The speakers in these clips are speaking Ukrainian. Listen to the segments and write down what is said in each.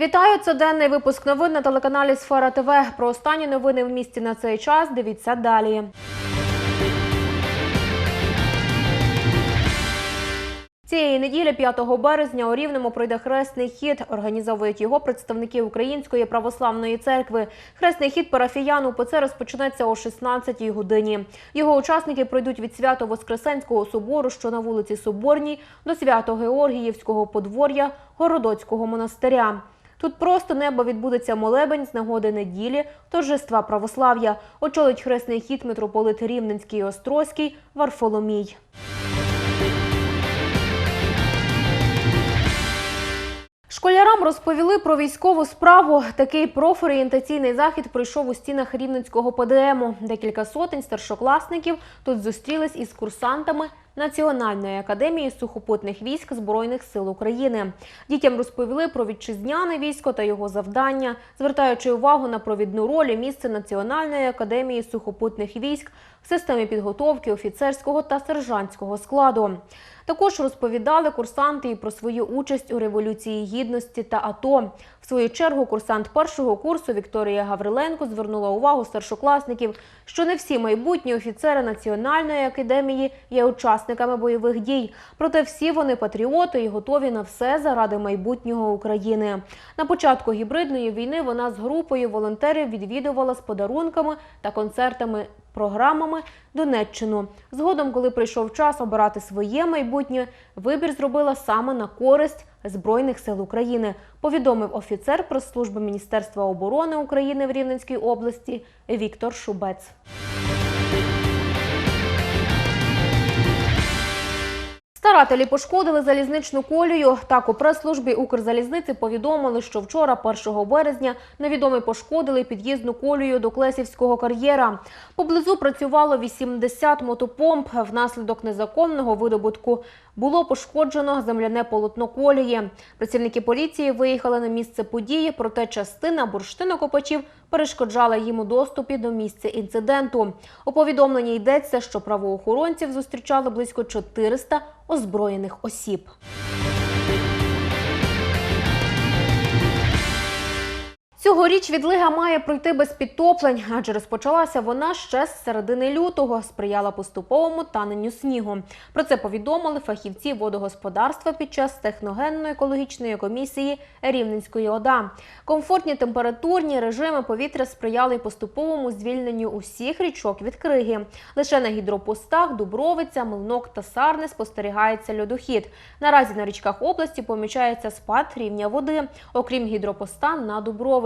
Вітаю! Це денний випуск новин на телеканалі Сфера ТВ. Про останні новини в місті на цей час. Дивіться далі. Цієї неділі, 5 березня, у Рівному пройде хресний хід. Організовують його представники Української православної церкви. Хресний хід парафіян УПЦ розпочнеться о 16-й годині. Його учасники пройдуть від свято Воскресенського собору, що на вулиці Соборній, до свято Георгіївського подвор'я Городоцького монастиря. Тут просто небо відбудеться молебень з нагоди неділі торжества православ'я. Очолить хресний хід митрополит Рівненський і Острозький Варфоломій. Школярам розповіли про військову справу. Такий профорієнтаційний захід пройшов у стінах Рівненського ПДМу. Декілька сотень старшокласників тут зустрілись із курсантами Національної академії сухопутних військ Збройних сил України. Дітям розповіли про вітчизняне військо та його завдання, звертаючи увагу на провідну роль і місце Національної академії сухопутних військ в системі підготовки офіцерського та сержантського складу. Також розповідали курсанти і про свою участь у революції гідності та АТО. В свою чергу курсант першого курсу Вікторія Гавриленко звернула увагу старшокласників, що не всі майбутні офіцери Національної академії є учасниками бойових дій. Проте всі вони патріоти і готові на все заради майбутнього України. На початку гібридної війни вона з групою волонтерів відвідувала з подарунками та концертами програмами Донеччину. Згодом, коли прийшов час обирати своє майбутнє, вибір зробила саме на користь Збройних сил України, повідомив офіцер прес-служби Міністерства оборони України в Рівненській області Віктор Шубець. Старателі пошкодили залізничну колію. Так, у прес-службі Укрзалізниці повідомили, що вчора, 1 березня, невідомі пошкодили під'їзну колію до Клесівського кар'єра. Поблизу працювало 80 мотопомп. Внаслідок незаконного видобутку було пошкоджено земляне полотно колії. Працівники поліції виїхали на місце події, проте частина бурштинокопачів перешкоджала їм у доступі до місця інциденту. У повідомленні йдеться, що правоохоронців зустрічали близько 400 озброєних осіб. Цьогоріч відлига має пройти без підтоплень, адже розпочалася вона ще з середини лютого, сприяла поступовому таненню снігу. Про це повідомили фахівці водогосподарства під час техногенно-екологічної комісії Рівненської ОДА. Комфортні температурні режими повітря сприяли поступовому звільненню усіх річок від криги. Лише на гідропостах Дубровиця, Млинок та Сарни спостерігається льодохід. Наразі на річках області помічається спад рівня води, окрім гідропоста на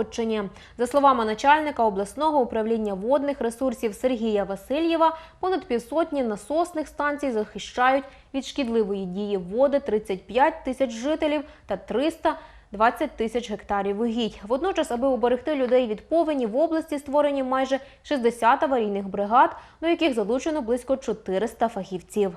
Дубровичині. За словами начальника обласного управління водних ресурсів Сергія Васильєва, понад півсотні насосних станцій захищають від шкідливої дії води 35 тисяч жителів та 300 20 тисяч гектарів угідь. Водночас, аби уберегти людей від повені, в області створені майже 60 аварійних бригад, до яких залучено близько 400 фахівців.